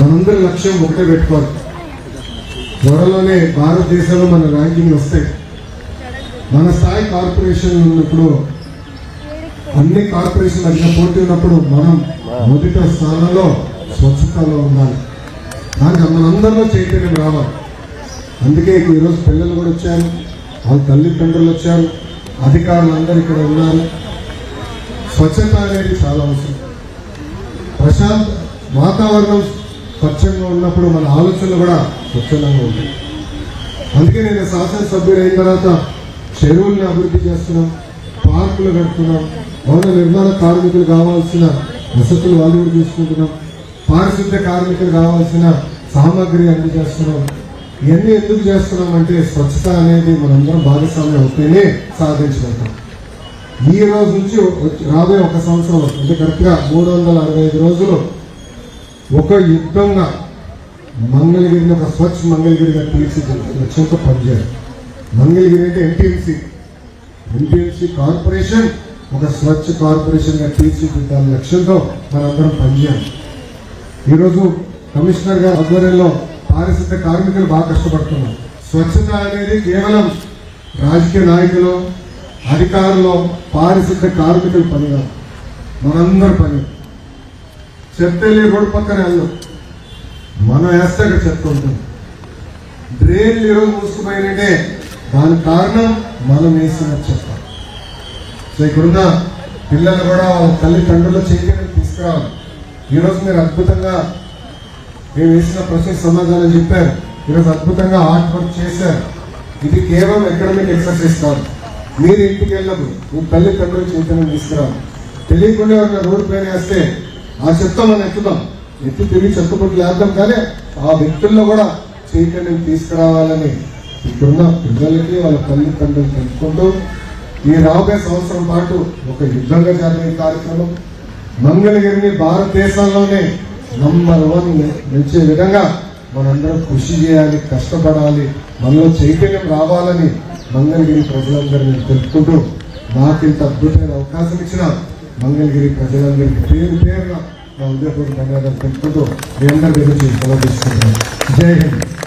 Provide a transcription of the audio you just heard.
మనందరి లక్ష్యం ఒకటే పెట్టుకోవాలి. త్వరలోనే భారతదేశంలో మన ర్యాంకింగ్ వస్తాయి. మన స్థాయి కార్పొరేషన్ ఉన్నప్పుడు అన్ని కార్పొరేషన్ మధ్య పోటీ ఉన్నప్పుడు మనం మొదట స్థానంలో స్వచ్ఛతలో ఉండాలి. దానికి మనందరిలో చైతన్యం రావాలి. అందుకే ఈరోజు పిల్లలు కూడా వచ్చారు వాళ్ళ తల్లిదండ్రులు వచ్చారు అధికారులు అందరూ ఇక్కడ ఉన్నారు. స్వచ్ఛత అనేది చాలా అవసరం. ప్రశాంత వాతావరణం స్వచ్ఛంగా ఉన్నప్పుడు మన ఆలోచనలు కూడా స్వచ్ఛందంగా ఉంటాయి. అందుకే నేను శాసనసభ్యుడు అయిన తర్వాత చెరువుల్ని అభివృద్ధి చేస్తున్నాం పార్కులు కడుతున్నాం భవన నిర్మాణ కార్మికులు కావాల్సిన వసతులు వాళ్ళు కూడా తీసుకుంటున్నాం పారిశుద్ధ్య కార్మికులు కావాల్సిన సామాగ్రి అందజేస్తున్నాం ఇవన్నీ ఎందుకు చేస్తున్నాం అంటే స్వచ్ఛత అనేది మనందరం భాగస్వామ్యం అవుతేనే సాధించగలుగుతాం. ఈ రోజు నుంచి రాబోయే ఒక సంవత్సరం అంటే కరెక్ట్గా మూడు వందల అరవై ఐదు రోజులు ఒక యుద్ధంగా మంగళగిరిని ఒక స్వచ్ఛ మంగళగిరిగా తీర్చిదిద్దే లక్ష్యంతో పనిచేయాలి మంగళగిరి అంటే ఎన్టీఎంసీ ఎన్టీఎంసీ కార్పొరేషన్ ఒక స్వచ్ఛ కార్పొరేషన్గా తీర్చిదిద్దాల లక్ష్యంతో మనందరం పనిచేయాలి. ఈరోజు కమిషనర్ గారి ఆధ్వర్యంలో పారిశుద్ధ కార్మికులు బాగా కష్టపడుతున్నారు. స్వచ్ఛత అనేది కేవలం రాజకీయ నాయకులు అధికారులు పారిశుద్ధ కార్మికుల పని కాదు. మనందరి పని. చెత్త వెళ్ళి రోడ్డు పక్కన వెళ్ళాం మనం వేస్తే అక్కడ చెత్త ఉంటాం డ్రైన్లు ఈరోజు మూసుకుపోయినంటే దానికి కారణం మనం వేసిన చెత్త సో ఇక్కడున్న పిల్లలు కూడా తల్లిదండ్రుల చైతన్యం తీసుకురావాలి. ఈరోజు మీరు అద్భుతంగా మేము వేసిన ప్రశ్న సమాధానం చెప్పారు. ఈరోజు అద్భుతంగా ఆర్ట్ వర్క్ చేశారు. ఇది కేవలం ఎకడమిక్ ఎక్సర్సైజ్ కాదు. మీరు ఇంటికి వెళ్ళదు మీ తల్లిదండ్రుల చైతన్యం తీసుకురావాలి. తెలియకుండా ఉన్న రోడ్డు పైన వేస్తే ఆ చెత్త మనం ఎత్తుదాం ఎత్తి తిరిగి చెత్త లేద్దాం. కానీ ఆ వ్యక్తుల్లో కూడా చైతన్యం తీసుకురావాలని ఇక్కడున్న పిల్లలకి వాళ్ళ తల్లిదండ్రులు తెలుసుకుంటూ ఈ రాబోయే సంవత్సరం పాటు ఒక యుద్ధంగా జరిగే కార్యక్రమం మంగళగిరిని భారతదేశంలోనే నంబర్ వన్ నిలిచే విధంగా మనందరం కృషి చేయాలి కష్టపడాలి మనలో చైతన్యం రావాలని మంగళగిరి ప్రజలందరినీ తెలుపుకుంటూ నాకు ఇంత అద్భుతమైన అవకాశం ఇచ్చిన మంగళగిరి ప్రజలందరికీ పేరు పేరున నా ఉదయపూర్వక ధన్యవాదాలు తెలుపుకుంటూ మీ అందరి గురించి సెలవు తీసుకుంటున్నాను జై హింద్